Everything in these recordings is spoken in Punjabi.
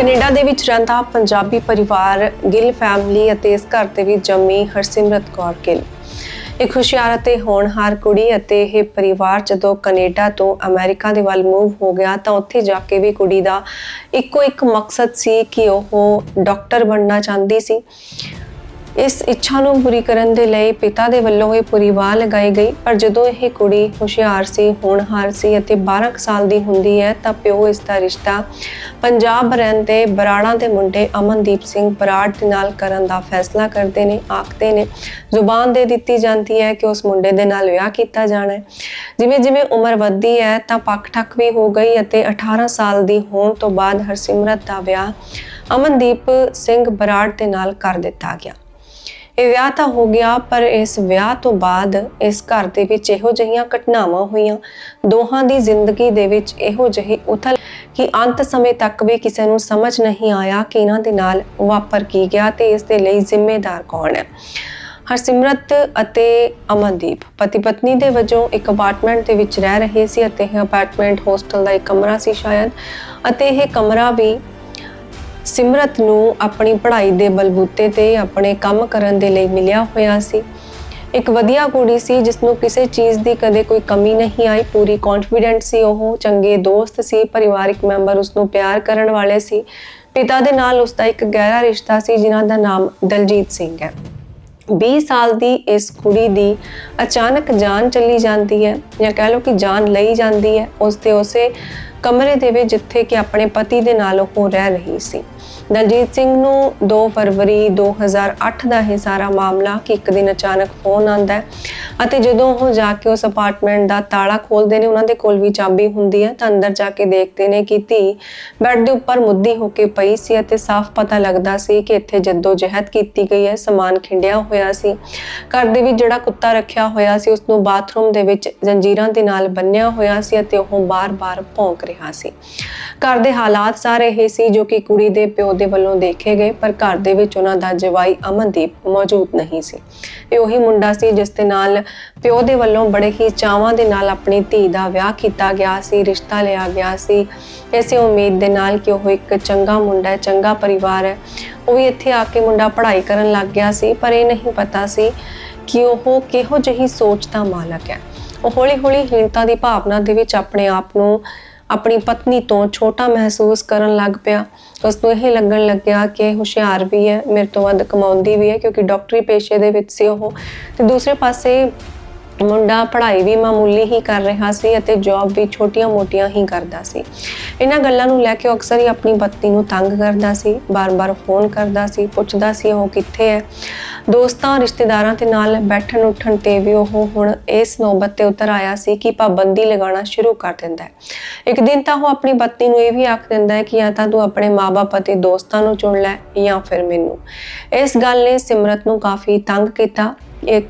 ਕੈਨੇਡਾ ਦੇ ਵਿੱਚ ਰਹਿੰਦਾ ਪੰਜਾਬੀ ਪਰਿਵਾਰ ਗਿੱਲ ਫੈਮਿਲੀ ਅਤੇ ਇਸ ਘਰ ਦੇ ਵੀ ਜੰਮੀ ਹਰਸਿਮਰਤ ਕੌਰ ਗਿੱਲ। ਇੱਕ ਹੁਸ਼ਿਆਰ ਅਤੇ ਹੋਣਹਾਰ ਕੁੜੀ ਅਤੇ ਇਹ ਪਰਿਵਾਰ ਜਦੋਂ ਕੈਨੇਡਾ ਤੋਂ ਅਮਰੀਕਾ ਦੇ ਵੱਲ ਮੂਵ ਹੋ ਗਿਆ ਤਾਂ ਉੱਥੇ ਜਾ ਕੇ ਵੀ ਕੁੜੀ ਦਾ ਇੱਕੋ ਇੱਕ ਮਕਸਦ ਸੀ ਕਿ ਉਹ ਡਾਕਟਰ ਬਣਨਾ ਚਾਹੁੰਦੀ ਸੀ। ਇਸ ਇੱਛਾ ਨੂੰ ਪੂਰੀ ਕਰਨ ਦੇ ਲਈ ਪਿਤਾ ਦੇ ਵੱਲੋਂ ਇਹ ਪੂਰੀ ਵਾਹ ਲਗਾਈ ਗਈ। ਪਰ ਜਦੋਂ ਇਹ ਕੁੜੀ ਹੁਸ਼ਿਆਰ ਸੀ, ਹੋਣਹਾਰ ਸੀ ਅਤੇ 12 ਕੁ ਸਾਲ ਦੀ ਹੁੰਦੀ ਹੈ, ਤਾਂ ਪਿਓ ਇਸ ਦਾ ਰਿਸ਼ਤਾ ਪੰਜਾਬ ਰਹਿੰਦੇ ਬਰਾੜਾਂ ਦੇ ਮੁੰਡੇ ਅਮਨਦੀਪ ਸਿੰਘ ਬਰਾੜ ਦੇ ਨਾਲ ਕਰਨ ਦਾ ਫੈਸਲਾ ਕਰਦੇ ਨੇ, ਆਖਦੇ ਨੇ, ਜ਼ੁਬਾਨ ਦੇ ਦਿੱਤੀ ਜਾਂਦੀ ਹੈ ਕਿ ਉਸ ਮੁੰਡੇ ਦੇ ਨਾਲ ਵਿਆਹ ਕੀਤਾ ਜਾਣਾ ਹੈ। ਜਿਵੇਂ ਜਿਵੇਂ ਉਮਰ ਵੱਧਦੀ ਹੈ, ਤਾਂ ਪੱਕ ਠੱਕ ਵੀ ਹੋ ਗਈ ਅਤੇ 18 ਸਾਲ ਦੀ ਹੋਣ ਤੋਂ ਬਾਅਦ ਹਰਸਿਮਰਤ ਦਾ ਵਿਆਹ ਅਮਨਦੀਪ ਸਿੰਘ ਬਰਾੜ ਦੇ ਨਾਲ ਕਰ ਦਿੱਤਾ ਗਿਆ। ਇਹ ਵਿਆਹ ਤਾਂ ਹੋ ਗਿਆ, ਪਰ ਇਸ ਵਿਆਹ ਤੋਂ ਬਾਅਦ ਇਸ ਘਰ ਦੇ ਵਿੱਚ ਇਹੋ ਜਿਹੀਆਂ ਘਟਨਾਵਾਂ ਹੋਈਆਂ। ਦੋਹਾਂ ਦੀ ਜ਼ਿੰਦਗੀ ਦੇ ਵਿੱਚ ਇਹੋ ਜਿਹੀ ਉਥਲ ਕਿ ਅੰਤ ਸਮੇਂ ਤੱਕ ਵੀ ਕਿਸੇ ਨੂੰ ਸਮਝ ਨਹੀਂ ਆਇਆ ਕਿ ਇਹਨਾਂ ਦੇ ਨਾਲ ਵਾਪਰ ਕੀ ਗਿਆ ਤੇ ਇਸ ਦੇ ਲਈ ਜ਼ਿੰਮੇਦਾਰ ਕੌਣ ਹੈ। ਹਰਸਿਮਰਤ ਅਤੇ ਅਮਨਦੀਪ ਪਤੀ ਪਤਨੀ ਦੇ ਵਜੋਂ ਇੱਕ ਅਪਾਰਟਮੈਂਟ ਦੇ ਵਿੱਚ ਰਹਿ ਰਹੇ ਸੀ ਅਤੇ ਇਹ ਅਪਾਰਟਮੈਂਟ ਹੋਸਟਲ ਦਾ ਇੱਕ ਕਮਰਾ ਸੀ ਸ਼ਾਇਦ। ਅਤੇ ਇਹ ਕਮਰਾ ਵੀ ਸਿਮਰਤ ਨੂੰ ਆਪਣੀ ਪੜ੍ਹਾਈ ਦੇ ਬਲਬੂਤੇ ਤੇ ਆਪਣੇ ਕੰਮ ਕਰਨ ਦੇ ਲਈ ਮਿਲਿਆ ਹੋਇਆ ਸੀ। ਇੱਕ ਵਧੀਆ ਕੁੜੀ ਸੀ ਜਿਸ ਨੂੰ ਕਿਸੇ ਚੀਜ਼ ਦੀ ਕਦੇ ਕੋਈ ਕਮੀ ਨਹੀਂ ਆਈ। ਪੂਰੀ ਕੌਨਫੀਡੈਂਟ ਸੀ ਉਹ, ਚੰਗੇ ਦੋਸਤ ਸੀ, ਪਰਿਵਾਰਿਕ ਮੈਂਬਰ ਉਸ ਨੂੰ ਪਿਆਰ ਕਰਨ ਵਾਲੇ ਸੀ। ਪਿਤਾ ਦੇ ਨਾਲ ਉਸ ਦਾ ਇੱਕ ਗਹਿਰਾ ਰਿਸ਼ਤਾ ਸੀ, ਜਿਨ੍ਹਾਂ ਦਾ ਨਾਮ ਦਲਜੀਤ ਸਿੰਘ ਹੈ। 20 ਸਾਲ ਦੀ ਇਸ ਕੁੜੀ ਦੀ ਅਚਾਨਕ ਜਾਨ ਚਲੀ ਜਾਂਦੀ ਹੈ ਜਾਂ ਕਹਿ ਲਓ ਕਿ ਜਾਨ ਲਈ ਜਾਂਦੀ ਹੈ, ਉਸ ਦੇ ਉਸੇ ਕਮਰੇ ਦੇ ਵਿੱਚ ਜਿੱਥੇ ਕਿ ਆਪਣੇ ਪਤੀ ਦੇ ਨਾਲ ਉਹ ਰਹਿ ਰਹੀ ਸੀ। ਦਲਜੀਤ ਸਿੰਘ ਨੂੰ 2 ਫਰਵਰੀ 2008 ਦਾ ਇਹ ਸਾਰਾ ਮਾਮਲਾ ਕਿ ਇੱਕ ਦਿਨ ਅਚਾਨਕ ਫੋਨ ਆਂਦਾ ਹੈ ਅਤੇ ਜਦੋਂ ਉਹ ਜਾ ਕੇ ਉਸ ਅਪਾਰਟਮੈਂਟ ਦਾ ਤਾਲਾ ਖੋਲਦੇ ਨੇ, ਉਹਨਾਂ ਦੇ ਕੋਲ ਵੀ ਚਾਬੀ ਹੁੰਦੀ ਹੈ ਤਾਂ ਅੰਦਰ ਜਾ ਕੇ ਦੇਖਦੇ ਨੇ ਕਿ ਧੀ ਬੈੱਡ ਦੇ ਉੱਪਰ ਮੁੱਦੀ ਹੋ ਕੇ ਪਈ ਸੀ ਅਤੇ ਸਾਫ਼ ਪਤਾ ਲੱਗਦਾ ਸੀ ਕਿ ਇੱਥੇ ਜੱਦੋ ਜਹਿਦ ਕੀਤੀ ਗਈ ਹੈ, ਸਮਾਨ ਖਿੰਡਿਆ ਹੋਇਆ ਸੀ। ਘਰ ਦੇ ਵਿੱਚ ਜਿਹੜਾ ਕੁੱਤਾ ਰੱਖਿਆ ਹੋਇਆ ਸੀ ਉਸ ਨੂੰ ਬਾਥਰੂਮ ਦੇ ਵਿੱਚ ਜੰਜੀਰਾਂ ਦੇ ਨਾਲ ਬੰਨਿਆ ਹੋਇਆ ਸੀ ਅਤੇ ਉਹ ਬਾਰ-ਬਾਰ ਭੌਂਕ ਰਿਹਾ ਸੀ। ਘਰ ਦੇ ਹਾਲਾਤ ਸਾਰੇ ਇਹ ਸੀ ਜੋ ਕਿ ਕੁੜੀ ਦੇ ਪਿਓ ਦੇ ਵੱਲੋਂ ਦੇਖੇ ਗਏ, ਪਰ ਘਰ ਦੇ ਵਿੱਚ ਉਹਨਾਂ ਦਾ ਜਵਾਈ ਅਮਨਦੀਪ ਮੌਜੂਦ ਨਹੀਂ ਸੀ। ਇਹ ਉਹੀ ਮੁੰਡਾ ਸੀ ਜਿਸ ਦੇ ਨਾਲ ਪਿਓ ਦੇ ਵੱਲੋਂ ਬੜੇ ਹੀ ਚਾਵਾਂ ਦੇ ਨਾਲ ਆਪਣੀ ਧੀ ਦਾ ਵਿਆਹ ਕੀਤਾ ਗਿਆ ਸੀ, ਰਿਸ਼ਤਾ ਲਿਆ ਗਿਆ ਸੀ। ਇਸੇ ਉਮੀਦ ਦੇ ਨਾਲ ਕਿ ਉਹ ਇੱਕ ਚੰਗਾ ਮੁੰਡਾ ਹੈ, ਚੰਗਾ ਪਰਿਵਾਰ ਹੈ। ਉਹ ਵੀ ਇੱਥੇ ਆ ਕੇ ਮੁੰਡਾ ਪੜ੍ਹਾਈ ਕਰਨ ਲੱਗ ਗਿਆ ਸੀ, ਪਰ ਇਹ ਨਹੀਂ ਪਤਾ ਸੀ ਕਿ ਉਹ ਕਿਹੋ ਜਿਹੀ ਸੋਚ ਦਾ ਮਾਲਕ ਹੈ। ਉਹ ਹੌਲੀ-ਹੌਲੀ ਹੀਣਤਾ ਦੀ ਭਾਵਨਾ ਦੇ ਵਿੱਚ ਆਪਣੇ ਆਪ ਨੂੰ ਆਪਣੀ ਪਤਨੀ ਤੋਂ ਛੋਟਾ ਮਹਿਸੂਸ ਕਰਨ ਲੱਗ ਪਿਆ। ਉਸ ਨੂੰ ਇਹ ਲੱਗਣ ਲੱਗਿਆ ਕਿ ਹੁਸ਼ਿਆਰ ਵੀ ਹੈ, ਮੇਰੇ ਤੋਂ ਵੱਧ ਕਮਾਉਂਦੀ ਵੀ ਹੈ, ਕਿਉਂਕਿ ਡਾਕਟਰੀ ਪੇਸ਼ੇ ਦੇ ਵਿੱਚ ਸੀ ਉਹ। ਤੇ ਦੂਸਰੇ ਪਾਸੇ ਮੁੰਡਾ ਪੜ੍ਹਾਈ ਵੀ ਮਾਮੂਲੀ ਹੀ ਕਰ ਰਿਹਾ ਸੀ ਅਤੇ ਜੌਬ ਵੀ ਛੋਟੀਆਂ-ਮੋਟੀਆਂ ਹੀ ਕਰਦਾ ਸੀ। ਇਹਨਾਂ ਗੱਲਾਂ ਨੂੰ ਲੈ ਕੇ ਅਕਸਰ ਹੀ ਆਪਣੀ ਪਤਨੀ ਨੂੰ ਤੰਗ ਕਰਦਾ ਸੀ, ਬਾਰ-ਬਾਰ ਫੋਨ ਕਰਦਾ ਸੀ, ਪੁੱਛਦਾ ਸੀ ਉਹ ਕਿੱਥੇ ਹੈ। ਦੋਸਤਾਂ, ਰਿਸ਼ਤੇਦਾਰਾਂ ਦੇ ਨਾਲ ਬੈਠਣ ਉੱਠਣ ਤੇ ਵੀ ਉਹ ਹੁਣ ਇਸ ਨੌਬਤ ਤੇ ਉਤਰ ਆਇਆ ਸੀ ਕਿ ਪਾਬੰਦੀ ਲਗਾਉਣਾ ਸ਼ੁਰੂ ਕਰ ਦਿੰਦਾ ਹੈ। ਇੱਕ ਦਿਨ ਤਾਂ ਉਹ ਆਪਣੀ ਪਤਨੀ ਨੂੰ ਇਹ ਵੀ ਆਖ ਦਿੰਦਾ ਹੈ ਕਿ ਜਾਂ ਤਾਂ ਤੂੰ ਆਪਣੇ ਮਾਪੇ ਅਤੇ ਦੋਸਤਾਂ ਨੂੰ ਚੁਣ ਲੈ ਜਾਂ ਫਿਰ ਮੈਨੂੰ। ਇਸ ਗੱਲ ਨੇ ਸਿਮਰਤ ਨੂੰ ਕਾਫੀ ਤੰਗ ਕੀਤਾ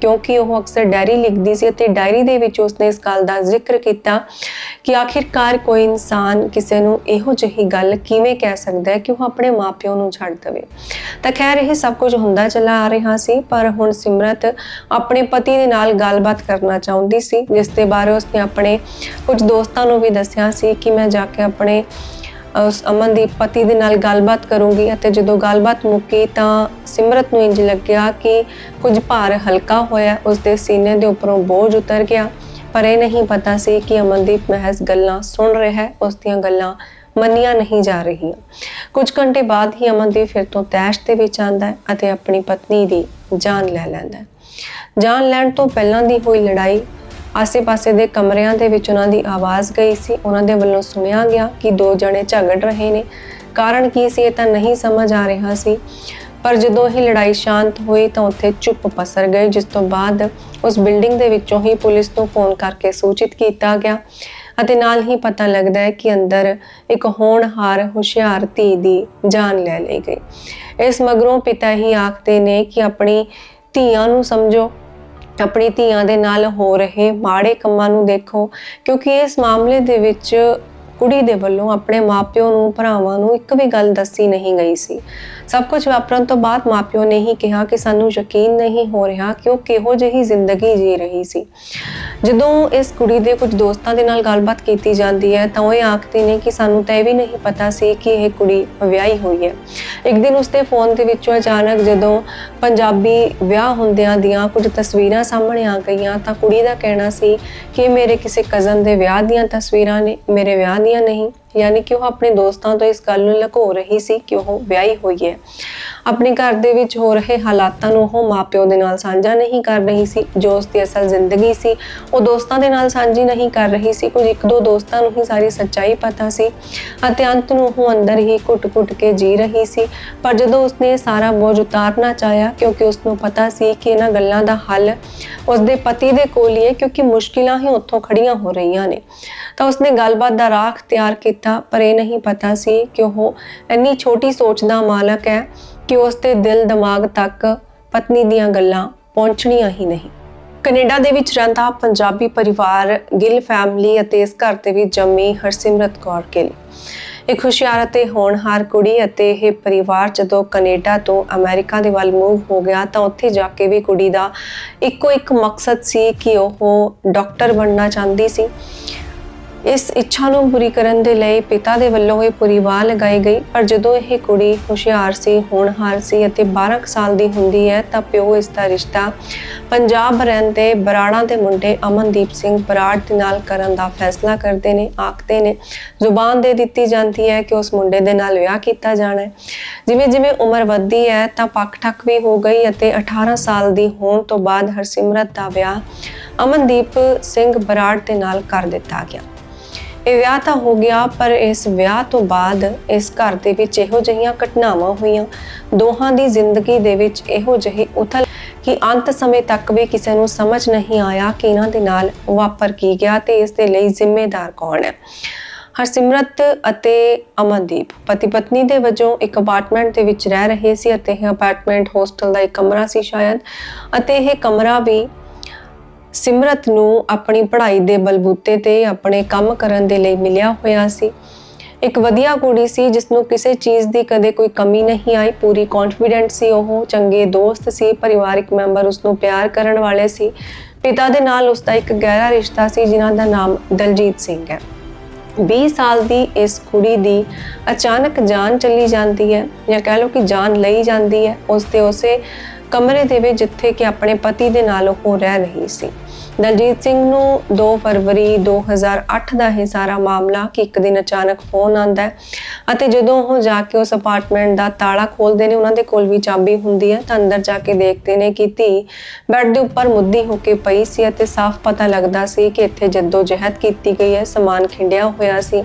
ਕਿਉਂਕਿ ਉਹ ਅਕਸਰ ਡਾਇਰੀ ਲਿਖਦੀ ਸੀ ਅਤੇ ਡਾਇਰੀ ਦੇ ਵਿੱਚ ਉਸਨੇ ਇਸ ਗੱਲ ਦਾ ਜ਼ਿਕਰ ਕੀਤਾ ਕਿ ਆਖਿਰਕਾਰ ਕੋਈ ਇਨਸਾਨ ਕਿਸੇ ਨੂੰ ਇਹੋ ਜਿਹੀ ਗੱਲ ਕਿਵੇਂ ਕਹਿ ਸਕਦਾ ਹੈ ਕਿ ਉਹ ਆਪਣੇ ਮਾਪਿਆਂ ਨੂੰ ਛੱਡ ਦੇਵੇ। ਤਾਂ ਖੈਰ ਇਹ ਸਭ ਕੁਝ ਹੁੰਦਾ ਚਲਾ ਆ ਰਿਹਾ ਸੀ, ਪਰ ਹੁਣ ਸਿਮਰਤ ਆਪਣੇ ਪਤੀ ਦੇ ਨਾਲ ਗੱਲਬਾਤ ਕਰਨਾ ਚਾਹੁੰਦੀ ਸੀ, ਜਿਸ ਦੇ ਬਾਰੇ ਉਸਨੇ ਆਪਣੇ ਕੁਝ ਦੋਸਤਾਂ ਨੂੰ ਵੀ ਦੱਸਿਆ ਸੀ ਕਿ ਮੈਂ ਜਾ ਕੇ ਆਪਣੇ ਉਸ ਅਮਨਦੀਪ ਪਤੀ ਦੇ ਨਾਲ ਗੱਲਬਾਤ ਕਰੂੰਗੀ ਅਤੇ ਜਦੋਂ ਗੱਲਬਾਤ ਮੁੱਕੀ ਤਾਂ ਸਿਮਰਤ ਨੂੰ ਇੰਜ ਲੱਗਿਆ ਕਿ ਕੁਝ ਭਾਰ ਹਲਕਾ ਹੋਇਆ ਉਸ ਦੇ ਸੀਨੇ ਦੇ ਉੱਪਰੋਂ ਬੋਝ ਉਤਰ ਗਿਆ। ਪਰ ਇਹ ਨਹੀਂ ਪਤਾ ਸੀ ਕਿ ਅਮਨਦੀਪ ਮਹਿਜ਼ ਗੱਲਾਂ ਸੁਣ ਰਿਹਾ ਹੈ ਉਸ ਦੀਆਂ ਗੱਲਾਂ ਮੰਨੀਆਂ ਨਹੀਂ ਜਾ ਰਹੀਆਂ। ਕੁਝ ਘੰਟੇ ਬਾਅਦ ਹੀ ਅਮਨਦੀਪ ਫਿਰ ਤੋਂ ਤੈਸ਼ ਦੇ ਵਿੱਚ ਆਂਦਾ ਹੈ ਅਤੇ ਆਪਣੀ ਪਤਨੀ ਦੀ ਜਾਨ ਲੈ ਲੈਂਦਾ ਹੈ। ਜਾਨ ਲੈਣ ਤੋਂ ਪਹਿਲਾਂ ਦੀ ਹੋਈ ਲੜਾਈ ਆਸੇ-ਪਾਸੇ ਦੇ ਕਮਰਿਆਂ ਦੇ ਵਿੱਚ ਉਹਨਾਂ ਦੀ ਆਵਾਜ਼ ਗਈ ਸੀ। ਉਹਨਾਂ ਦੇ ਵੱਲੋਂ ਸੁਣਿਆ ਗਿਆ ਕਿ ਦੋ ਜਣੇ ਝਗੜ ਰਹੇ ਨੇ। ਕਾਰਨ ਕੀ ਸੀ ਇਹ ਤਾਂ ਨਹੀਂ ਸਮਝ ਆ ਰਿਹਾ ਸੀ। ਪਰ ਜਦੋਂ ਇਹ ਲੜਾਈ ਸ਼ਾਂਤ ਹੋਈ ਤਾਂ ਉੱਥੇ ਚੁੱਪ ਪਸਰ ਗਈ ਜਿਸ ਤੋਂ ਬਾਅਦ ਉਸ ਬਿਲਡਿੰਗ ਦੇ ਵਿੱਚੋਂ ਹੀ ਪੁਲਿਸ ਨੂੰ ਫੋਨ ਕਰਕੇ ਸੂਚਿਤ ਕੀਤਾ ਗਿਆ ਅਤੇ ਨਾਲ ਹੀ ਪਤਾ ਲੱਗਦਾ ਹੈ ਕਿ ਅੰਦਰ ਇੱਕ ਹੋਣਹਾਰ, ਹੁਸ਼ਿਆਰ ਧੀ ਦੀ ਜਾਨ ਲੈ ਲਈ ਗਈ। ਇਸ ਮਗਰੋਂ ਪਿਤਾ ਹੀ ਆਖਦੇ ਨੇ ਕਿ ਆਪਣੀ ਧੀਆਂ ਨੂੰ ਸਮਝੋ। ਆਪਣੀ ਧੀਆਂ ਦੇ ਨਾਲ ਹੋ ਰਹੇ ਮਾੜੇ ਕੰਮਾਂ ਨੂੰ ਦੇਖੋ, ਕਿਉਂਕਿ ਇਸ ਮਾਮਲੇ ਦੇ ਵਿੱਚ ਕੁੜੀ ਦੇ ਵੱਲੋਂ ਆਪਣੇ ਮਾਪਿਓ ਨੂੰ, ਭਰਾਵਾਂ ਨੂੰ ਇੱਕ ਵੀ ਗੱਲ ਦੱਸੀ ਨਹੀਂ ਗਈ ਸੀ। ਸਭ ਕੁਝ ਵਾਪਰਨ ਤੋਂ ਬਾਅਦ ਮਾਪਿਓ ਨੇ ਹੀ ਕਿਹਾ ਕਿ ਸਾਨੂੰ ਯਕੀਨ ਨਹੀਂ ਹੋ ਰਿਹਾ ਕਿ ਉਹ ਕਿਹੋ ਜਿਹੀ ਜ਼ਿੰਦਗੀ ਜੀ ਰਹੀ ਸੀ। ਜਦੋਂ ਇਸ ਕੁੜੀ ਦੇ ਕੁਝ ਦੋਸਤਾਂ ਦੇ ਨਾਲ ਗੱਲਬਾਤ ਕੀਤੀ ਜਾਂਦੀ ਹੈ, ਤਾਂ ਉਹ ਇਹ ਆਖਦੇ ਨੇ ਕਿ ਸਾਨੂੰ ਤਾਂ ਇਹ ਵੀ ਨਹੀਂ ਪਤਾ ਸੀ ਕਿ ਇਹ ਕੁੜੀ ਵਿਆਹੀ ਹੋਈ ਹੈ। ਇੱਕ ਦਿਨ ਉਸਦੇ ਫੋਨ ਦੇ ਵਿੱਚੋਂ ਅਚਾਨਕ ਜਦੋਂ ਪੰਜਾਬੀ ਵਿਆਹ ਹੁੰਦਿਆਂ ਦੀਆਂ ਕੁਝ ਤਸਵੀਰਾਂ ਸਾਹਮਣੇ ਆ ਗਈਆਂ, ਤਾਂ ਕੁੜੀ ਦਾ ਕਹਿਣਾ ਸੀ ਕਿ ਮੇਰੇ ਕਿਸੇ ਕਜ਼ਨ ਦੇ ਵਿਆਹ ਦੀਆਂ ਤਸਵੀਰਾਂ ਨੇ, ਮੇਰੇ ਵਿਆਹ ਦੀਆਂ ਨਹੀਂ। ਯਾਨੀ ਕਿ ਉਹ ਆਪਣੇ ਦੋਸਤਾਂ ਤੋਂ ਇਸ ਗੱਲ ਨੂੰ ਲੁਕੋ ਰਹੀ ਸੀ ਕਿ ਉਹ ਵਿਆਹੀ ਹੋਈ ਹੈ। ਆਪਣੇ ਘਰ ਦੇ ਵਿੱਚ ਹੋ ਰਹੇ ਹਾਲਾਤਾਂ ਨੂੰ ਉਹ ਮਾਪਿਓ ਦੇ ਨਾਲ ਸਾਂਝਾ ਨਹੀਂ ਕਰ ਰਹੀ ਸੀ, ਜੋ ਉਸ ਦੀ ਅਸਲ ਜ਼ਿੰਦਗੀ ਸੀ, ਉਹ ਦੋਸਤਾਂ ਦੇ ਨਾਲ ਸਾਂਝੀ ਨਹੀਂ ਕਰ ਰਹੀ ਸੀ। ਕੁਝ ਇੱਕ ਦੋ ਦੋਸਤਾਂ ਨੂੰ ਹੀ ਸਾਰੀ ਸੱਚਾਈ ਪਤਾ ਸੀ ਅਤੇ ਅੰਤ ਨੂੰ ਉਹ ਅੰਦਰ ਹੀ ਘੁੱਟ-ਘੁੱਟ ਕੇ ਜੀ ਰਹੀ ਸੀ। ਪਰ ਜਦੋਂ ਉਸਨੇ ਸਾਰਾ ਬੋਝ ਉਤਾਰਨਾ ਚਾਹਿਆ, ਕਿਉਂਕਿ ਉਸਨੂੰ ਪਤਾ ਸੀ ਕਿ ਇਹਨਾਂ ਗੱਲਾਂ ਦਾ ਹੱਲ ਉਸਦੇ ਪਤੀ ਦੇ ਕੋਲ ਹੀ ਹੈ, ਕਿਉਂਕਿ ਮੁਸ਼ਕਿਲਾਂ ਹੀ ਉੱਥੋਂ ਖੜੀਆਂ ਹੋ ਰਹੀਆਂ ਨੇ। ਤਾਂ ਉਸਨੇ ਗੱਲਬਾਤ ਦਾ ਰਾਖ ਤਿਆਰ ਕੀਤਾ ਕੀਤਾ, ਪਰ ਇਹ ਨਹੀਂ ਪਤਾ ਸੀ ਕਿ ਉਹ ਇੰਨੀ ਛੋਟੀ ਸੋਚ ਦਾ ਮਾਲਕ ਹੈ ਕਿ ਉਸ ਦੇ ਦਿਲ ਦਿਮਾਗ ਤੱਕ ਪਤਨੀ ਦੀਆਂ ਗੱਲਾਂ ਪਹੁੰਚਣੀਆਂ ਹੀ ਨਹੀਂ। ਕੈਨੇਡਾ ਦੇ ਵਿੱਚ ਰਹਿੰਦਾ ਪੰਜਾਬੀ ਪਰਿਵਾਰ ਗਿੱਲ ਫੈਮਿਲੀ ਅਤੇ ਇਸ ਘਰ ਦੇ ਵਿੱਚ ਜੰਮੀ ਹਰਸਿਮਰਤ ਕੌਰ ਗਿੱਲ। ਇੱਕ ਹੁਸ਼ਿਆਰ ਅਤੇ ਹੋਣਹਾਰ ਕੁੜੀ ਅਤੇ ਇਹ ਪਰਿਵਾਰ ਜਦੋਂ ਕੈਨੇਡਾ ਤੋਂ ਅਮਰੀਕਾ ਦੇ ਵੱਲ ਮੂਵ ਹੋ ਗਿਆ ਤਾਂ ਉੱਥੇ ਜਾ ਕੇ ਵੀ ਕੁੜੀ ਦਾ ਇੱਕੋ ਇੱਕ ਮਕਸਦ ਸੀ ਕਿ ਉਹ ਡਾਕਟਰ ਬਣਨਾ ਚਾਹੁੰਦੀ ਸੀ। ਇਸ ਇੱਛਾ ਨੂੰ ਪੂਰੀ ਕਰਨ ਦੇ ਲਈ ਪਿਤਾ ਦੇ ਵੱਲੋਂ ਇਹ ਪੂਰੀ ਵਾਹ ਲਗਾਈ ਗਈ। ਪਰ ਜਦੋਂ ਇਹ ਕੁੜੀ ਹੁਸ਼ਿਆਰ ਸੀ, ਹੋਣਹਾਰ ਸੀ ਅਤੇ 12 ਕੁ ਸਾਲ ਦੀ ਹੁੰਦੀ ਹੈ, ਤਾਂ ਪਿਓ ਇਸ ਦਾ ਰਿਸ਼ਤਾ ਪੰਜਾਬ ਰਹਿਣ ਦੇ ਬਰਾੜਾਂ ਦੇ ਮੁੰਡੇ ਅਮਨਦੀਪ ਸਿੰਘ ਬਰਾੜ ਦੇ ਨਾਲ ਕਰਨ ਦਾ ਫੈਸਲਾ ਕਰਦੇ ਨੇ, ਆਖਦੇ ਨੇ, ਜ਼ੁਬਾਨ ਦੇ ਦਿੱਤੀ ਜਾਂਦੀ ਹੈ ਕਿ ਉਸ ਮੁੰਡੇ ਦੇ ਨਾਲ ਵਿਆਹ ਕੀਤਾ ਜਾਣਾ ਹੈ। ਜਿਵੇਂ ਜਿਵੇਂ ਉਮਰ ਵੱਧਦੀ ਹੈ, ਤਾਂ ਪੱਕ ਠੱਕ ਵੀ ਹੋ ਗਈ ਅਤੇ 18 ਸਾਲ ਦੀ ਹੋਣ ਤੋਂ ਬਾਅਦ ਹਰਸਿਮਰਤ ਦਾ ਵਿਆਹ ਅਮਨਦੀਪ ਸਿੰਘ ਬਰਾੜ ਦੇ ਨਾਲ ਕਰ ਦਿੱਤਾ ਗਿਆ। ਇਹ ਵਿਆਹ ਤਾਂ ਹੋ ਗਿਆ, ਪਰ ਇਸ ਵਿਆਹ ਤੋਂ ਬਾਅਦ ਇਸ ਘਰ ਦੇ ਵਿੱਚ ਇਹੋ ਜਿਹੀਆਂ ਘਟਨਾਵਾਂ ਹੋਈਆਂ। ਦੋਹਾਂ ਦੀ ਜ਼ਿੰਦਗੀ ਦੇ ਵਿੱਚ ਇਹੋ ਜਿਹੀ ਉਥਲ ਕਿ ਅੰਤ ਸਮੇਂ ਤੱਕ ਵੀ ਕਿਸੇ ਨੂੰ ਸਮਝ ਨਹੀਂ ਆਇਆ ਕਿ ਇਹਨਾਂ ਦੇ ਨਾਲ ਵਾਪਰ ਕੀ ਗਿਆ ਤੇ ਇਸ ਦੇ ਲਈ ਜ਼ਿੰਮੇਦਾਰ ਕੌਣ ਹੈ। ਹਰਸਿਮਰਤ ਅਤੇ ਅਮਨਦੀਪ ਪਤੀ ਪਤਨੀ ਦੇ ਵਜੋਂ ਇੱਕ ਅਪਾਰਟਮੈਂਟ ਦੇ ਵਿੱਚ ਰਹਿ ਰਹੇ ਸੀ ਅਤੇ ਇਹ ਅਪਾਰਟਮੈਂਟ ਹੋਸਟਲ ਦਾ ਇੱਕ ਕਮਰਾ ਸੀ ਸ਼ਾਇਦ। ਅਤੇ ਇਹ ਕਮਰਾ ਵੀ ਸਿਮਰਤ ਨੂੰ ਆਪਣੀ ਪੜ੍ਹਾਈ ਦੇ ਬਲਬੂਤੇ ਤੇ ਆਪਣੇ ਕੰਮ ਕਰਨ ਦੇ ਲਈ ਮਿਲਿਆ ਹੋਇਆ ਸੀ। ਇੱਕ ਵਧੀਆ ਕੁੜੀ ਸੀ ਜਿਸ ਨੂੰ ਕਿਸੇ ਚੀਜ਼ ਦੀ ਕਦੇ ਕੋਈ ਕਮੀ ਨਹੀਂ ਆਈ। ਪੂਰੀ ਕੌਨਫੀਡੈਂਟ ਸੀ ਉਹ, ਚੰਗੇ ਦੋਸਤ ਸੀ, ਪਰਿਵਾਰਿਕ ਮੈਂਬਰ ਉਸ ਨੂੰ ਪਿਆਰ ਕਰਨ ਵਾਲੇ ਸੀ। ਪਿਤਾ ਦੇ ਨਾਲ ਉਸ ਦਾ ਇੱਕ ਗਹਿਰਾ ਰਿਸ਼ਤਾ ਸੀ, ਜਿਨ੍ਹਾਂ ਦਾ ਨਾਮ ਦਲਜੀਤ ਸਿੰਘ ਹੈ। 20 ਸਾਲ ਦੀ ਇਸ ਕੁੜੀ ਦੀ ਅਚਾਨਕ ਜਾਨ ਚਲੀ ਜਾਂਦੀ ਹੈ ਜਾਂ ਕਹਿ ਲਓ ਕਿ ਜਾਨ ਲਈ ਜਾਂਦੀ ਹੈ ਉਸ ਦੇ ਉਸੇ ਕਮਰੇ ਦੇ ਵਿੱਚ ਜਿੱਥੇ ਕਿ ਆਪਣੇ ਪਤੀ ਦੇ ਨਾਲ ਉਹ ਰਹਿ ਰਹੀ ਸੀ। ਦਲਜੀਤ ਸਿੰਘ ਨੂੰ 2 ਫਰਵਰੀ 2008 ਦਾ ਇਹ ਸਾਰਾ ਮਾਮਲਾ ਕਿ ਇੱਕ ਦਿਨ ਅਚਾਨਕ ਫੋਨ ਆਂਦਾ ਹੈ। ਅਤੇ ਜਦੋਂ ਉਹ ਜਾ ਕੇ ਉਸ ਅਪਾਰਟਮੈਂਟ ਦਾ ਤਾਲਾ ਖੋਲਦੇ ਨੇ, ਉਹਨਾਂ ਦੇ ਕੋਲ ਵੀ ਚਾਬੀ ਹੁੰਦੀ ਹੈ ਤਾਂ ਅੰਦਰ ਜਾ ਕੇ ਦੇਖਦੇ ਨੇ ਕਿ ਧੀ ਬੈੱਡ ਦੇ ਉੱਪਰ ਮੁੱਦੀ ਹੋ ਕੇ ਪਈ ਸੀ ਅਤੇ ਸਾਫ਼ ਪਤਾ ਲੱਗਦਾ ਸੀ ਕਿ ਇੱਥੇ ਜੱਦੋ ਜਹਿਦ ਕੀਤੀ ਗਈ ਹੈ, ਸਮਾਨ ਖਿੰਡਿਆ ਹੋਇਆ ਸੀ।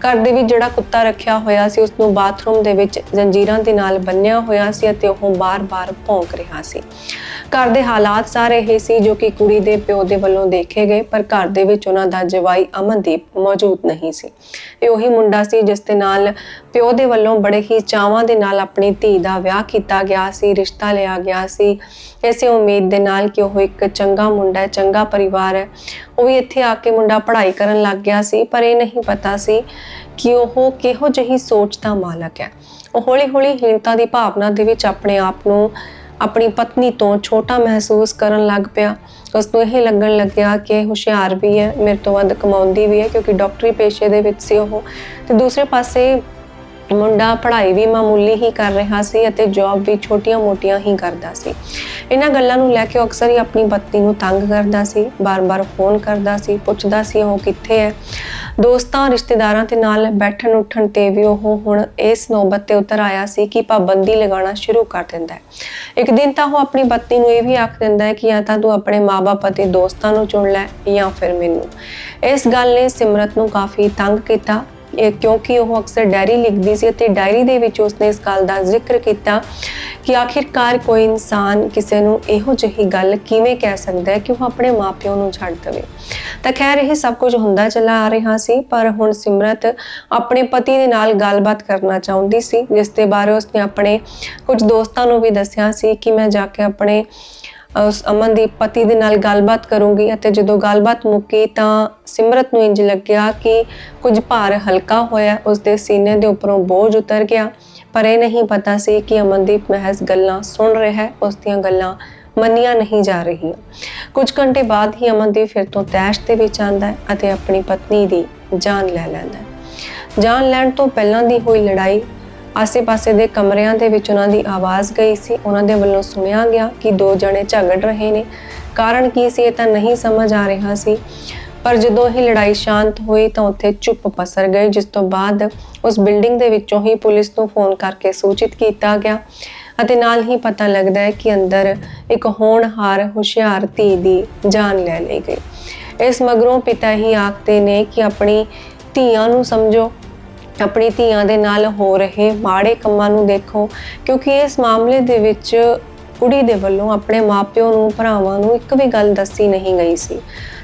ਘਰ ਦੇ ਵਿੱਚ ਜਿਹੜਾ ਕੁੱਤਾ ਰੱਖਿਆ ਹੋਇਆ ਸੀ ਉਸ ਨੂੰ ਬਾਥਰੂਮ ਦੇ ਵਿੱਚ ਜ਼ੰਜੀਰਾਂ ਦੇ ਨਾਲ ਬੰਨਿਆ ਹੋਇਆ ਸੀ ਅਤੇ ਉਹ ਬਾਰ-ਬਾਰ ਭੌਂਕ ਰਿਹਾ ਸੀ। ਘਰ ਦੇ ਹਾਲਾਤ ਸਾਰੇ ਇਹ ਸੀ ਜੋ ਕਿ ਕੁੜੀ ਦੇ ਪਿਓ ਦੇ ਵੱਲੋਂ ਦੇਖੇ ਗਏ, ਪਰ ਘਰ ਦੇ ਵਿੱਚ ਉਹਨਾਂ ਦਾ ਜਵਾਈ ਅਮਨਦੀਪ ਮੌਜੂਦ ਨਹੀਂ ਸੀ। ਇਹ ਉਹੀ ਮੁੰਡਾ ਸੀ ਜਿਸ ਦੇ ਨਾਲ ਪਿਓ ਦੇ ਵੱਲੋਂ ਬੜੇ ਹੀ ਚਾਵਾਂ ਦੇ ਨਾਲ ਆਪਣੀ ਧੀ ਦਾ ਵਿਆਹ ਕੀਤਾ ਗਿਆ ਸੀ, ਰਿਸ਼ਤਾ ਲਿਆ ਗਿਆ ਸੀ। ਇਸੇ ਉਮੀਦ ਦੇ ਨਾਲ ਕਿ ਉਹ ਇੱਕ ਚੰਗਾ ਮੁੰਡਾ ਹੈ, ਚੰਗਾ ਪਰਿਵਾਰ ਹੈ। ਉਹ ਵੀ ਇੱਥੇ ਆ ਕੇ ਮੁੰਡਾ ਪੜ੍ਹਾਈ ਕਰਨ ਲੱਗ ਗਿਆ ਸੀ, ਪਰ ਇਹ ਨਹੀਂ ਪਤਾ ਸੀ ਕਿ ਉਹ ਕਿਹੋ ਜਿਹੀ ਸੋਚ ਦਾ ਮਾਲਕ ਹੈ। ਉਹ ਹੌਲੀ-ਹੌਲੀ ਹੀਣਤਾ ਦੀ ਭਾਵਨਾ ਦੇ ਵਿੱਚ ਆਪਣੇ ਆਪ ਨੂੰ ਆਪਣੀ ਪਤਨੀ ਤੋਂ ਛੋਟਾ ਮਹਿਸੂਸ ਕਰਨ ਲੱਗ ਪਿਆ। ਉਸ ਨੂੰ ਇਹ ਲੱਗਣ ਲੱਗਿਆ ਕਿ ਹੁਸ਼ਿਆਰ ਵੀ ਹੈ, ਮੇਰੇ ਤੋਂ ਵੱਧ ਕਮਾਉਂਦੀ ਵੀ ਹੈ ਕਿਉਂਕਿ ਡਾਕਟਰੀ ਪੇਸ਼ੇ ਦੇ ਵਿੱਚ ਸੀ ਉਹ। ਤੇ ਦੂਸਰੇ ਪਾਸੇ ਮੁੰਡਾ ਪੜ੍ਹਾਈ ਵੀ ਮਾਮੂਲੀ ਹੀ ਕਰ ਰਿਹਾ ਸੀ ਅਤੇ ਜੌਬ ਵੀ ਛੋਟੀਆਂ-ਮੋਟੀਆਂ ਹੀ ਕਰਦਾ ਸੀ। ਇਹਨਾਂ ਗੱਲਾਂ ਨੂੰ ਲੈ ਕੇ ਅਕਸਰ ਹੀ ਆਪਣੀ ਪਤਨੀ ਨੂੰ ਤੰਗ ਕਰਦਾ ਸੀ, ਬਾਰ-ਬਾਰ ਫੋਨ ਕਰਦਾ ਸੀ, ਪੁੱਛਦਾ ਸੀ ਉਹ ਕਿੱਥੇ ਹੈ। ਦੋਸਤਾਂ, ਰਿਸ਼ਤੇਦਾਰਾਂ ਦੇ ਨਾਲ ਬੈਠਣ, ਉੱਠਣ ਤੇ ਵੀ ਉਹ ਹੁਣ ਇਸ ਨੌਬਤ ਤੇ ਉਤਰ ਆਇਆ ਸੀ ਕਿ ਪਾਬੰਦੀ ਲਗਾਉਣਾ ਸ਼ੁਰੂ ਕਰ ਦਿੰਦਾ ਹੈ। ਇੱਕ ਦਿਨ ਤਾਂ ਉਹ ਆਪਣੀ ਪਤਨੀ ਨੂੰ ਇਹ ਵੀ ਆਖ ਦਿੰਦਾ ਹੈ ਕਿ ਜਾਂ ਤਾਂ ਤੂੰ ਆਪਣੇ ਮਾਪੇ ਅਤੇ ਦੋਸਤਾਂ ਨੂੰ ਚੁਣ ਲੈ ਜਾਂ ਫਿਰ ਮੈਨੂੰ। ਇਸ ਗੱਲ ਨੇ ਸਿਮਰਤ ਨੂੰ ਕਾਫੀ ਤੰਗ ਕੀਤਾ ਕਿਉਂਕਿ ਉਹ ਅਕਸਰ ਡਾਇਰੀ ਲਿਖਦੀ ਸੀ ਅਤੇ ਡਾਇਰੀ ਦੇ ਵਿੱਚ ਉਸਨੇ ਇਸ ਗੱਲ ਦਾ ਜ਼ਿਕਰ ਕੀਤਾ ਕਿ ਆਖਿਰਕਾਰ ਕੋਈ ਇਨਸਾਨ ਕਿਸੇ ਨੂੰ ਇਹੋ ਜਿਹੀ ਗੱਲ ਕਿਵੇਂ ਕਹਿ ਸਕਦਾ ਹੈ ਕਿ ਉਹ ਆਪਣੇ ਮਾਪਿਆਂ ਨੂੰ ਛੱਡ ਦੇਵੇ। ਤਾਂ ਖੈਰ ਇਹ ਸਭ ਕੁਝ ਹੁੰਦਾ ਚਲਾ ਆ ਰਿਹਾ ਸੀ, ਪਰ ਹੁਣ ਸਿਮਰਤ ਆਪਣੇ ਪਤੀ ਦੇ ਨਾਲ ਗੱਲਬਾਤ ਕਰਨਾ ਚਾਹੁੰਦੀ ਸੀ, ਜਿਸ ਦੇ ਬਾਰੇ ਉਸਨੇ ਆਪਣੇ ਕੁਝ ਦੋਸਤਾਂ ਨੂੰ ਵੀ ਦੱਸਿਆ ਸੀ ਕਿ ਮੈਂ ਜਾ ਕੇ ਆਪਣੇ ਉਸ ਅਮਨਦੀਪ ਪਤੀ ਦੇ ਨਾਲ ਗੱਲਬਾਤ ਕਰੂੰਗੀ ਅਤੇ ਜਦੋਂ ਗੱਲਬਾਤ ਮੁੱਕੀ ਤਾਂ ਸਿਮਰਤ ਨੂੰ ਇੰਜ ਲੱਗਿਆ ਕਿ ਕੁਝ ਭਾਰ ਹਲਕਾ ਹੋਇਆ ਉਸ ਦੇ ਸੀਨੇ ਦੇ ਉੱਪਰੋਂ ਬੋਝ ਉਤਰ ਗਿਆ। ਪਰ ਇਹ ਨਹੀਂ ਪਤਾ ਸੀ ਕਿ ਅਮਨਦੀਪ ਮਹਿਜ਼ ਗੱਲਾਂ ਸੁਣ ਰਿਹਾ ਹੈ ਉਸ ਦੀਆਂ ਗੱਲਾਂ ਮੰਨੀਆਂ ਨਹੀਂ ਜਾ ਰਹੀਆਂ। ਕੁਝ ਘੰਟੇ ਬਾਅਦ ਹੀ ਅਮਨਦੀਪ ਫਿਰ ਤੋਂ ਤੈਸ਼ ਦੇ ਵਿੱਚ ਆਂਦਾ ਹੈ ਅਤੇ ਆਪਣੀ ਪਤਨੀ ਦੀ ਜਾਨ ਲੈ ਲੈਂਦਾ ਹੈ। ਜਾਨ ਲੈਣ ਤੋਂ ਪਹਿਲਾਂ ਦੀ ਹੋਈ ਲੜਾਈ ਆਸੇ-ਪਾਸੇ ਦੇ ਕਮਰਿਆਂ ਦੇ ਵਿੱਚ ਉਹਨਾਂ ਦੀ ਆਵਾਜ਼ ਗਈ ਸੀ। ਉਹਨਾਂ ਦੇ ਵੱਲੋਂ ਸੁਣਿਆ ਗਿਆ ਕਿ ਦੋ ਜਣੇ ਝਗੜ ਰਹੇ ਨੇ। ਕਾਰਨ ਕੀ ਸੀ ਇਹ ਤਾਂ ਨਹੀਂ ਸਮਝ ਆ ਰਿਹਾ ਸੀ। ਪਰ ਜਦੋਂ ਇਹ ਲੜਾਈ ਸ਼ਾਂਤ ਹੋਈ ਤਾਂ ਉੱਥੇ ਚੁੱਪ ਪਸਰ ਗਈ ਜਿਸ ਤੋਂ ਬਾਅਦ ਉਸ ਬਿਲਡਿੰਗ ਦੇ ਵਿੱਚੋਂ ਹੀ ਪੁਲਿਸ ਨੂੰ ਫੋਨ ਕਰਕੇ ਸੂਚਿਤ ਕੀਤਾ ਗਿਆ ਅਤੇ ਨਾਲ ਹੀ ਪਤਾ ਲੱਗਦਾ ਹੈ ਕਿ ਅੰਦਰ ਇੱਕ ਹੋਣਹਾਰ, ਹੁਸ਼ਿਆਰ ਧੀ ਦੀ ਜਾਨ ਲੈ ਲਈ ਗਈ। ਇਸ ਮਗਰੋਂ ਪਿਤਾ ਹੀ ਆਖਦੇ ਨੇ ਕਿ ਆਪਣੀ ਧੀਆਂ ਨੂੰ ਸਮਝੋ। ਆਪਣੀ ਧੀਆਂ ਦੇ ਨਾਲ ਹੋ ਰਹੇ ਮਾੜੇ ਕੰਮਾਂ ਨੂੰ ਦੇਖੋ, ਕਿਉਂਕਿ ਇਸ ਮਾਮਲੇ ਦੇ ਵਿੱਚ ਕੁੜੀ ਦੇ ਵੱਲੋਂ ਆਪਣੇ ਮਾਪਿਓ ਨੂੰ, ਭਰਾਵਾਂ ਨੂੰ ਇੱਕ ਵੀ ਗੱਲ ਦੱਸੀ ਨਹੀਂ ਗਈ ਸੀ।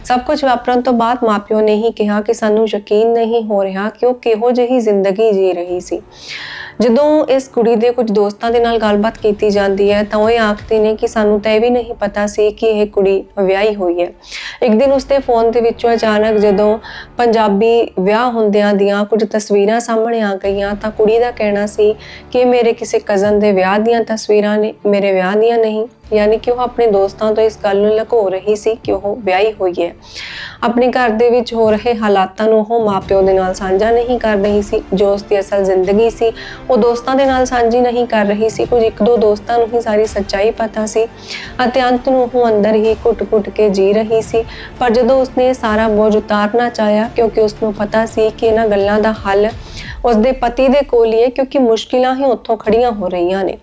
ਸਭ ਕੁਝ ਵਾਪਰਨ ਤੋਂ ਬਾਅਦ ਮਾਪਿਓ ਨੇ ਹੀ ਕਿਹਾ ਕਿ ਸਾਨੂੰ ਯਕੀਨ ਨਹੀਂ ਹੋ ਰਿਹਾ ਕਿ ਉਹ ਕਿਹੋ ਜਿਹੀ ਜ਼ਿੰਦਗੀ ਜੀ ਰਹੀ ਸੀ। ਜਦੋਂ ਇਸ ਕੁੜੀ ਦੇ ਕੁਝ ਦੋਸਤਾਂ ਦੇ ਨਾਲ ਗੱਲਬਾਤ ਕੀਤੀ ਜਾਂਦੀ ਹੈ, ਤਾਂ ਉਹ ਇਹ ਆਖਦੇ ਨੇ ਕਿ ਸਾਨੂੰ ਤਾਂ ਇਹ ਵੀ ਨਹੀਂ ਪਤਾ ਸੀ ਕਿ ਇਹ ਕੁੜੀ ਵਿਆਹੀ ਹੋਈ ਹੈ। ਇੱਕ ਦਿਨ ਉਸਦੇ ਫੋਨ ਦੇ ਵਿੱਚੋਂ ਅਚਾਨਕ ਜਦੋਂ ਪੰਜਾਬੀ ਵਿਆਹ ਹੁੰਦਿਆਂ ਦੀਆਂ ਕੁਝ ਤਸਵੀਰਾਂ ਸਾਹਮਣੇ ਆ ਗਈਆਂ, ਤਾਂ ਕੁੜੀ ਦਾ ਕਹਿਣਾ ਸੀ ਕਿ ਮੇਰੇ ਕਿਸੇ ਕਜ਼ਨ ਦੇ ਵਿਆਹ ਦੀਆਂ ਤਸਵੀਰਾਂ ਨੇ, ਮੇਰੇ ਵਿਆਹ ਦੀਆਂ ਨਹੀਂ। ਯਾਨੀ ਕਿ ਉਹ ਆਪਣੇ ਦੋਸਤਾਂ ਤੋਂ ਇਸ ਗੱਲ ਨੂੰ ਲੁਕੋ ਰਹੀ ਸੀ ਕਿ ਉਹ ਵਿਆਹੀ ਹੋਈ ਹੈ। ਆਪਣੇ ਘਰ ਦੇ ਵਿੱਚ ਹੋ ਰਹੇ ਹਾਲਾਤਾਂ ਨੂੰ ਉਹ ਮਾਪਿਓ ਦੇ ਨਾਲ ਸਾਂਝਾ ਨਹੀਂ ਕਰ ਰਹੀ ਸੀ, ਜੋ ਉਸ ਦੀ ਅਸਲ ਜ਼ਿੰਦਗੀ ਸੀ, ਉਹ ਦੋਸਤਾਂ ਦੇ ਨਾਲ ਸਾਂਝੀ ਨਹੀਂ ਕਰ ਰਹੀ ਸੀ। ਕੁਝ ਇੱਕ ਦੋ ਦੋਸਤਾਂ ਨੂੰ ਹੀ ਸਾਰੀ ਸੱਚਾਈ ਪਤਾ ਸੀ ਅਤੇ ਅੰਤ ਨੂੰ ਉਹ ਅੰਦਰ ਹੀ ਘੁੱਟ-ਘੁੱਟ ਕੇ ਜੀ ਰਹੀ ਸੀ। ਪਰ ਜਦੋਂ ਉਸਨੇ ਸਾਰਾ ਬੋਝ ਉਤਾਰਨਾ ਚਾਹਿਆ, ਕਿਉਂਕਿ ਉਸਨੂੰ ਪਤਾ ਸੀ ਕਿ ਇਹਨਾਂ ਗੱਲਾਂ ਦਾ ਹੱਲ ਉਸਦੇ ਪਤੀ ਦੇ ਕੋਲ ਹੀ ਹੈ, ਕਿਉਂਕਿ ਮੁਸ਼ਕਿਲਾਂ ਹੀ ਉੱਥੋਂ ਖੜੀਆਂ ਹੋ ਰਹੀਆਂ ਨੇ।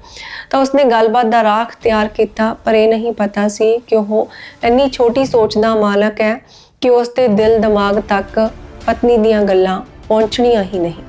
ਤਾਂ ਉਸਨੇ ਗੱਲਬਾਤ ਦਾ ਰਾਹ ਤਿਆਰ ਕੀਤਾ, ਪਰ ਇਹ ਨਹੀਂ ਪਤਾ ਸੀ ਕਿ ਉਹ ਇੰਨੀ ਛੋਟੀ ਸੋਚ ਦਾ ਮਾਲਕ ਹੈ ਕਿ ਉਸਦੇ ਦਿਲ ਦਿਮਾਗ ਤੱਕ ਪਤਨੀ ਦੀਆਂ ਗੱਲਾਂ ਪਹੁੰਚਣੀਆਂ ਹੀ ਨਹੀਂ।